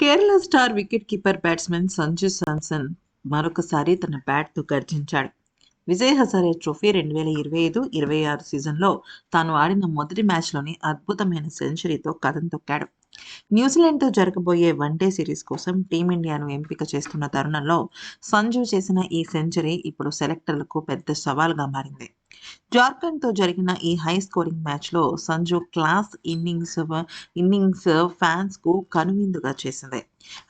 Kerala star wicket keeper batsmen Sanju Samson మరొకసారి తన బ్యాట్తో గర్జించాడు. విజయ్ హజారే ట్రోఫీ రెండు వేల ఇరవై ఐదు ఇరవై ఆరు సీజన్లో తాను ఆడిన మొదటి మ్యాచ్లోని అద్భుతమైన సెంచరీతో కథం తొక్కాడు. న్యూజిలాండ్తో జరగబోయే వన్డే సిరీస్ కోసం టీమిండియాను ఎంపిక చేస్తున్న తరుణంలో సంజు చేసిన ఈ సెంచరీ ఇప్పుడు సెలెక్టర్లకు పెద్ద సవాల్గా మారింది. జార్ఖండ్తో జరిగిన ఈ హై స్కోరింగ్ మ్యాచ్లో సంజు క్లాస్ ఇన్నింగ్స్ ఇన్నింగ్స్ ఫ్యాన్స్కు కనువిందుగా చేసింది.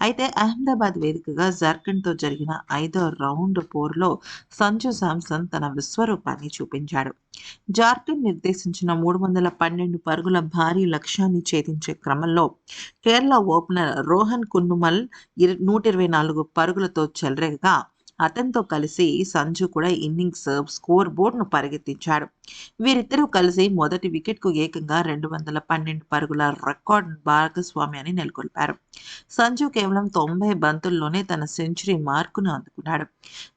అయితే అహ్మదాబాద్ వేదికగా జార్ఖండ్తో జరిగిన ఐదో రౌండ్ పోర్లో సంజు శాంసన్ తన విశ్వరూపాన్ని చూపించాడు. జార్ఖండ్ నిర్దేశించిన మూడు వందల పన్నెండు పరుగుల భారీ లక్ష్యాన్ని ఛేదించే క్రమంలో కేరళ ఓపెనర్ రోహన్ కున్నుమల్ నూట ఇరవై నాలుగు పరుగులతో చెలరేగగా అతనితో కలిసి సంజు కూడా ఇన్నింగ్స్ స్కోర్ బోర్డును పరిగెత్తించాడు. వీరిద్దరూ కలిసి మొదటి వికెట్కు ఏకంగా రెండు వందల పన్నెండు పరుగుల రికార్డ్ భాగస్వామ్యాన్ని నెలకొల్పారు. సంజు కేవలం తొంభై బంతుల్లోనే తన సెంచరీ మార్కును అందుకున్నాడు.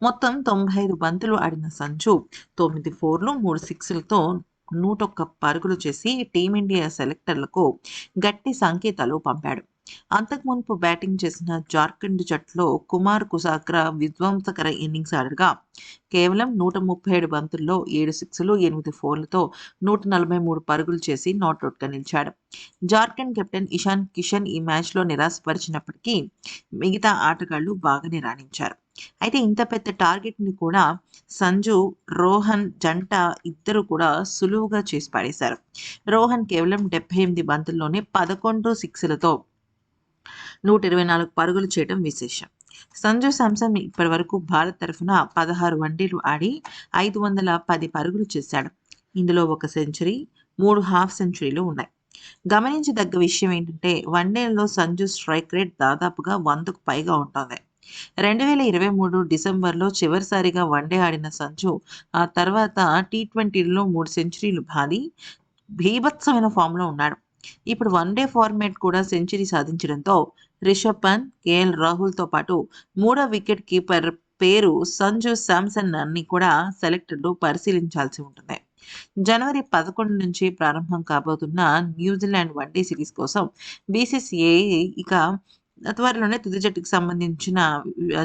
మొత్తం తొంభై ఐదు బంతులు ఆడిన సంజు తొమ్మిది ఫోర్లు మూడు సిక్స్లతో నూట ఒక్క పరుగులు చేసి టీమిండియా సెలెక్టర్లకు గట్టి సంకేతాలు పంపాడు. అంతకుముందు బ్యాటింగ్ చేసిన జార్ఖండ్ జట్టులో కుమార్ కుసాగ్రా విధ్వంసకర ఇన్నింగ్స్ ఆడగా కేవలం నూట ముప్పై ఏడు బంతుల్లో ఏడు సిక్స్లు ఎనిమిది ఫోర్లతో నూట నలభై మూడు పరుగులు చేసి నాట్అవుట్గా నిలిచాడు. జార్ఖండ్ కెప్టెన్ ఇషాన్ కిషన్ ఈ మ్యాచ్లో నిరాశపరిచినప్పటికీ మిగతా ఆటగాళ్ళు బాగానే రాణించారు. అయితే ఇంత పెద్ద టార్గెట్ని కూడా సంజు రోహన్ జంట ఇద్దరు కూడా సులువుగా చేసి పాడేశారు. రోహన్ కేవలం డెబ్బై ఎనిమిది బంతుల్లోనే పదకొండు సిక్స్లతో నూట ఇరవై నాలుగు పరుగులు చేయడం విశేషం. సంజు శాంసన్ ఇప్పటి వరకు భారత్ తరఫున పదహారు వన్డేలు ఆడి ఐదు వందల పది పరుగులు చేశాడు. ఇందులో ఒక సెంచరీ మూడు హాఫ్ సెంచరీలు ఉన్నాయి. గమనించదగ్గ విషయం ఏంటంటే వన్డేలలో సంజు స్ట్రైక్ రేట్ దాదాపుగా వందకు పైగా ఉంటుంది. రెండు వేల ఇరవై మూడు డిసెంబర్లో చివరిసారిగా వన్డే ఆడిన సంజు ఆ తర్వాత టీ ట్వంటీలో మూడు సెంచరీలు భారీ భీభత్సమైన ఫామ్లో ఉన్నాడు. ఇప్పుడు వన్డే ఫార్మాట్ కూడా సెంచరీ సాధించడంతో రిషబ్ పంత్ కేఎల్ రాహుల్తో పాటు మూడో వికెట్ కీపర్ పేరు సంజు శాంసన్ అన్ని కూడా సెలెక్టర్లు పరిశీలించాల్సి ఉంటుంది. జనవరి పదకొండు నుంచి ప్రారంభం కాబోతున్న New Zealand one day series కోసం బీసీసీఐ ఇక త్వరలోనే తుది జట్టుకు సంబంధించిన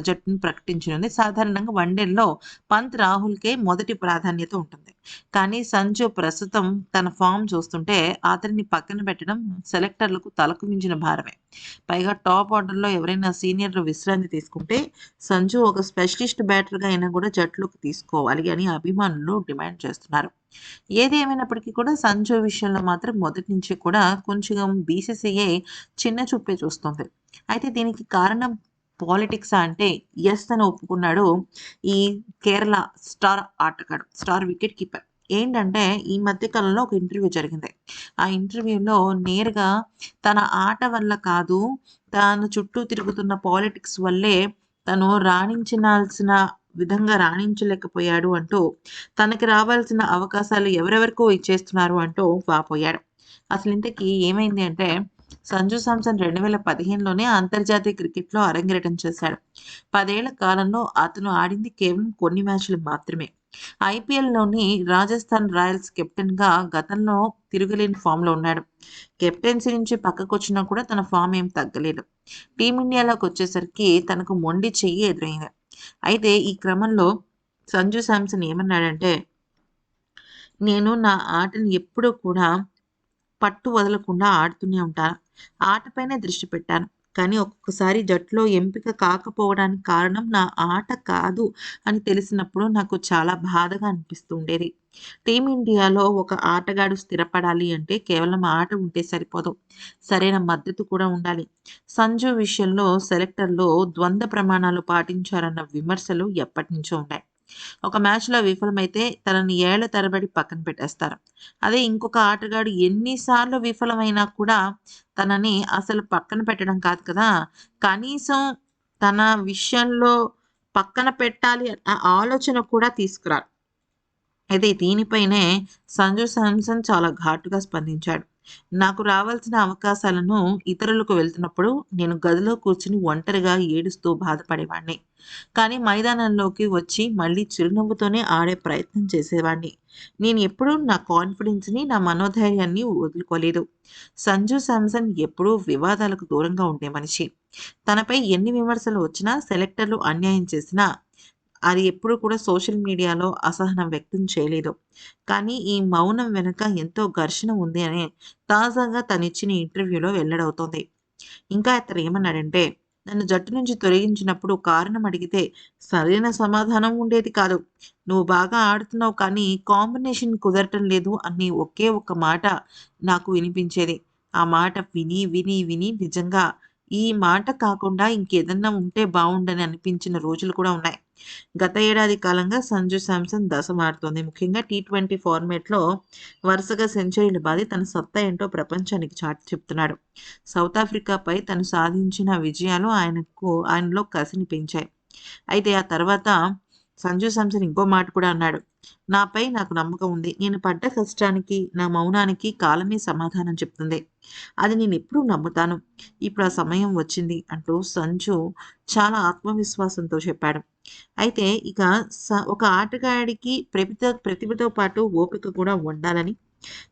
జట్టును ప్రకటించనుంది సాధారణంగా వన్డేల్లో పంత్ రాహుల్కే మొదటి ప్రాధాన్యత ఉంటుంది. కానీ సంజు ప్రస్తుతం తన ఫామ్ చూస్తుంటే అతనిని పక్కన పెట్టడం సెలెక్టర్లకు తలకు మించిన భారమే. పైగా టాప్ ఆర్డర్లో ఎవరైనా సీనియర్లు విశ్రాంతి తీసుకుంటే సంజు ఒక స్పెషలిస్ట్ బ్యాటర్గా అయినా కూడా జట్టులోకి తీసుకోవాలి అని అభిమానులు డిమాండ్ చేస్తున్నారు. ఏది ఏమైనప్పటికీ కూడా సంజు విషయంలో మాత్రం మొదటి నుంచి కూడా కొంచెం బీసీసీఐ చిన్న చూపే చూస్తుంది. అయితే దీనికి కారణం పాలిటిక్స్ అంటే ఎస్ అని ఒప్పుకున్నాడు ఈ కేరళ స్టార్ ఆటగాడు స్టార్ వికెట్ కీపర్. ఏంటంటే ఈ మధ్య కాలంలో ఒక ఇంటర్వ్యూ జరిగింది. ఆ ఇంటర్వ్యూలో నేరుగా తన ఆట వల్ల కాదు తాను చుట్టూ తిరుగుతున్న పాలిటిక్స్ వల్లే తను రాణించాల్సిన విధంగా రాణించలేకపోయాడు అంటూ తనకి రావాల్సిన అవకాశాలు ఎవరెవరికో ఇచ్చేస్తున్నారు అంటూ వాపోయాడు. అసలు ఇంతకీ ఏమైంది అంటే సంజు సామ్సన్ రెండు వేల పదిహేనులోనే అంతర్జాతీయ క్రికెట్లో అరంగేటం చేశాడు. పదేళ్ళ కాలంలో అతను ఆడింది కేవలం కొన్ని మ్యాచ్లు మాత్రమే. ఐపీఎల్లోని రాజస్థాన్ రాయల్స్ కెప్టెన్గా గతంలో తిరుగులేని ఫామ్లో ఉన్నాడు. కెప్టెన్సీ నుంచి పక్కకు వచ్చినా కూడా తన ఫామ్ ఏం తగ్గలేదు. టీమిండియాలోకి వచ్చేసరికి తనకు మొండి చెయ్యి ఎదురైంది. అయితే ఈ క్రమంలో సంజు శాంసన్ ఏమన్నాడంటే నేను నా ఆటని ఎప్పుడూ కూడా పట్టు వదలకుండా ఆడుతూనే ఉంటాను ఆటపైనే దృష్టి పెట్టాను. కానీ ఒక్కొక్కసారి జట్టులో ఎంపిక కాకపోవడానికి కారణం నా ఆట కాదు అని తెలిసినప్పుడు నాకు చాలా బాధగా అనిపిస్తుండేది. టీమిండియాలో ఒక ఆటగాడు స్థిరపడాలి అంటే కేవలం ఆట ఉంటే సరిపోదు. సరైన మద్దతు కూడా ఉండాలి. సంజు విషయంలో సెలెక్టర్లో ద్వంద్వ ప్రమాణాలు పాటించారన్న విమర్శలు ఎప్పటి నుంచో ఉన్నాయి. ఒక మ్యాచ్లో విఫలమైతే తనని ఏళ్ళ తరబడి పక్కన పెట్టేస్తారు. అదే ఇంకొక ఆటగాడు ఎన్నిసార్లు విఫలమైనా కూడా తనని అసలు పక్కన పెట్టడం కాదు కదా. కనీసం తన విషయంలో పక్కన పెట్టాలి అన్న ఆలోచన కూడా తీసుకురారు అయితే దీనిపైనే సంజు శాంసన్ చాలా ఘాటుగా స్పందించాడు. నాకు రావాల్సిన అవకాశాలను ఇతరులకు వెళ్తున్నప్పుడు నేను గదిలో కూర్చుని ఒంటరిగా ఏడుస్తూ బాధపడేవాడిని కానీ మైదానంలోకి వచ్చి మళ్ళీ చిరునవ్వుతోనే ఆడే ప్రయత్నం చేసేవాడిని నేను ఎప్పుడూ నా కాన్ఫిడెన్స్ని నా మనోధైర్యాన్ని వదులుకోలేదు. సంజు శాంసన్ ఎప్పుడూ వివాదాలకు దూరంగా ఉండే మనిషి. తనపై ఎన్ని విమర్శలు వచ్చినా సెలెక్టర్లు అన్యాయం చేసినా అది ఎప్పుడు కూడా సోషల్ మీడియాలో అసహనం వ్యక్తం చేయలేదు. కానీ ఈ మౌనం వెనుక ఎంతో ఘర్షణ ఉంది అని తాజాగా తనిచ్చిన ఇంటర్వ్యూలో వెల్లడవుతోంది. ఇంకా అతను ఏమన్నాడంటే నన్ను జట్టు నుంచి తొలగించినప్పుడు కారణం అడిగితే సరైన సమాధానం ఉండేది కాదు. నువ్వు బాగా ఆడుతున్నావు కానీ కాంబినేషన్ కుదరటం లేదు అని ఒకే ఒక మాట నాకు వినిపించేది. ఆ మాట విని విని విని నిజంగా ఈ మాట కాకుండా ఇంకేదన్నా ఉంటే బాగుండని అనిపించిన రోజులు కూడా ఉన్నాయి. గత ఏడాది కాలంగా సంజు శాంసన్ దశ మారుతోంది. ముఖ్యంగా టీ ట్వంటీ ఫార్మేట్లో వరుసగా సెంచరీలు బాది తన సత్తా ఏంటో ప్రపంచానికి చాటి చెప్తున్నాడు. సౌత్ ఆఫ్రికాపై తను సాధించిన విజయాలు ఆయనకు ఆయనలో కసిని పెంచాయి. అయితే ఆ తర్వాత సంజు శాంసన్ ఇంకో మాట కూడా అన్నాడు. నాపై నాకు నమ్మకం ఉంది. నేను పడ్డ కష్టానికి నా మౌనానికి కాలమే సమాధానం చెప్తుంది. అది నేను ఎప్పుడూ నమ్ముతాను. ఇప్పుడు ఆ సమయం వచ్చింది అంటూ సంజు చాలా ఆత్మవిశ్వాసంతో చెప్పాడు. అయితే ఇక ఒక ఆటగాడికి ప్రతిభ ప్రతిభతో పాటు ఓపిక కూడా ఉండాలని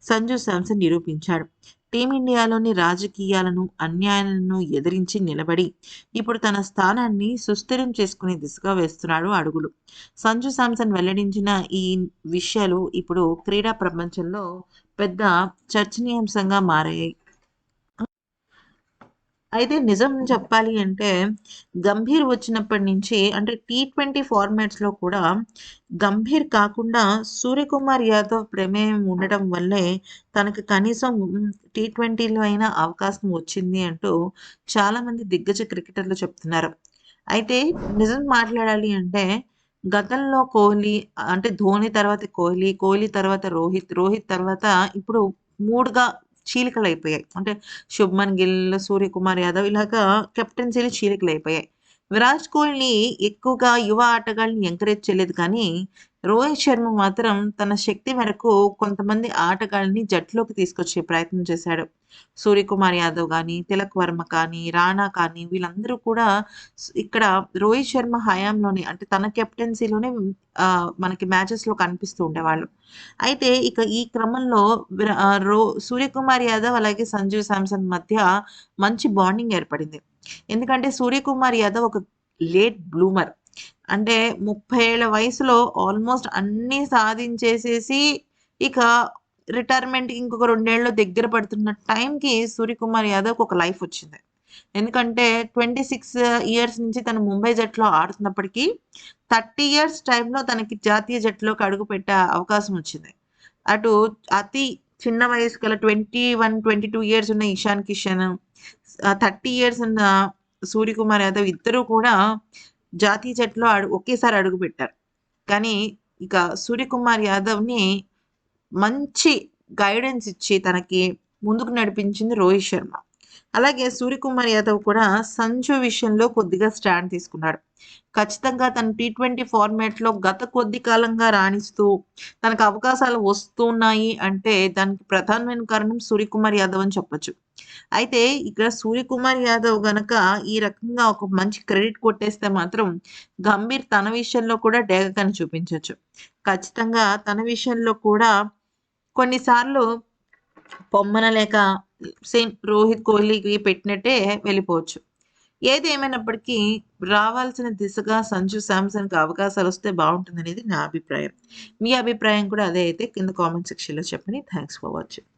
సంజు శాంసన్ నిరూపించాడు. టీమిండియాలోని రాజకీయాలను అన్యాయాలను ఎదిరించి నిలబడి ఇప్పుడు తన స్థానాన్ని సుస్థిరం చేసుకునే దిశగా వేస్తున్నాడు అడుగులు. సంజు శాంసన్ వెల్లడించిన ఈ విషయాలు ఇప్పుడు క్రీడా ప్రపంచంలో పెద్ద చర్చనీయాంశంగా మారాయి. అయితే నిజం చెప్పాలి అంటే గంభీర్ వచ్చినప్పటి నుంచి అంటే టీ ట్వంటీ ఫార్మాట్స్లో కూడా గంభీర్ కాకుండా సూర్యకుమార్ యాదవ్ ప్రమేయం ఉండటం వల్లే తనకు కనీసం టీ ట్వంటీలో అయినా అవకాశం వచ్చింది అంటూ చాలామంది దిగ్గజ క్రికెటర్లు చెప్తున్నారు. అయితే నిజం మాట్లాడాలి అంటే గతంలో కోహ్లీ అంటే ధోని తర్వాత కోహ్లీ కోహ్లీ తర్వాత రోహిత్ రోహిత్ తర్వాత ఇప్పుడు మూడుగా చీలికలు అయిపోయాయి. అంటే శుభ్మన్ గిల్ సూర్యకుమార్ యాదవ్ ఇలాగా కెప్టెన్సీలు చీలికలు అయిపోయాయి. విరాట్ కోహ్లీ ఎక్కువగా యువ ఆటగాళ్ళని ఎంకరేజ్ చేయలేదు కానీ రోహిత్ శర్మ మాత్రం తన శక్తి మేరకు కొంతమంది ఆటగాళ్ళని జట్టులోకి తీసుకొచ్చే ప్రయత్నం చేశాడు. సూర్యకుమార్ యాదవ్ కానీ తిలక్ వర్మ కానీ రాణా కానీ వీళ్ళందరూ కూడా ఇక్కడ రోహిత్ శర్మ హయాంలోనే అంటే తన కెప్టెన్సీలోనే మనకి మ్యాచెస్లో కనిపిస్తూ ఉండేవాళ్ళు. అయితే ఇక ఈ క్రమంలో రో సూర్యకుమార్ యాదవ్ అలాగే సంజీవ్ శాంసన్ మధ్య మంచి బాండింగ్ ఏర్పడింది. ఎందుకంటే సూర్యకుమార్ యాదవ్ ఒక లేట్ బ్లూమర్. అంటే ముప్పై ఏళ్ళ వయసులో ఆల్మోస్ట్ అన్నీ సాధించేసేసి ఇక రిటైర్మెంట్కి ఇంకొక రెండేళ్ళు దగ్గర పడుతున్న టైంకి సూర్యకుమార్ యాదవ్కి ఒక లైఫ్ వచ్చింది. ఎందుకంటే ట్వంటీ సిక్స్ ఇయర్స్ నుంచి తను ముంబై జట్లో ఆడుతున్నప్పటికీ థర్టీ ఇయర్స్ టైంలో తనకి జాతీయ జట్టులోకి అడుగు పెట్టే అవకాశం వచ్చింది. అటు అతి చిన్న వయసు గల twenty one twenty two years ఉన్న ఇషాన్ కిషన్ థర్టీ ఇయర్స్ ఉన్న సూర్యకుమార్ యాదవ్ ఇద్దరూ కూడా జాతీయ జట్లో అడు ఒకేసారి అడుగు పెట్టారు. కానీ ఇక సూర్యకుమార్ యాదవ్ని మంచి గైడెన్స్ ఇచ్చి తనకి ముందుకు నడిపించింది రోహిత్ శర్మ. అలాగే సూర్యకుమార్ యాదవ్ కూడా సంజు విషయంలో కొద్దిగా స్టాండ్ తీసుకున్నాడు. ఖచ్చితంగా తన టీ ట్వంటీ ఫార్మాట్లో గత కొద్ది కాలంగా రాణిస్తూ తనకు అవకాశాలు వస్తున్నాయి అంటే దానికి ప్రధానమైన కారణం సూర్యకుమార్ యాదవ్ అని చెప్పొచ్చు. అయితే ఇక్కడ సూర్యకుమార్ యాదవ్ గనక ఈ రకంగా ఒక మంచి క్రెడిట్ కొట్టేస్తే మాత్రం గంభీర్ తన విషయంలో కూడా డేగకని చూపించవచ్చు ఖచ్చితంగా తన విషయంలో కూడా కొన్నిసార్లు పొమ్మన లేక సేమ్ రోహిత్ కోహ్లీకి పెట్టినట్టే వెళ్ళిపోవచ్చు. ఏది ఏమైనప్పటికీ రావాల్సిన దిశగా సంజు శాంసన్కి అవకాశాలు వస్తే బాగుంటుంది అనేది నా అభిప్రాయం. మీ అభిప్రాయం కూడా అదే అయితే కింద కామెంట్ సెక్షన్లో చెప్పండి. Thanks for watching.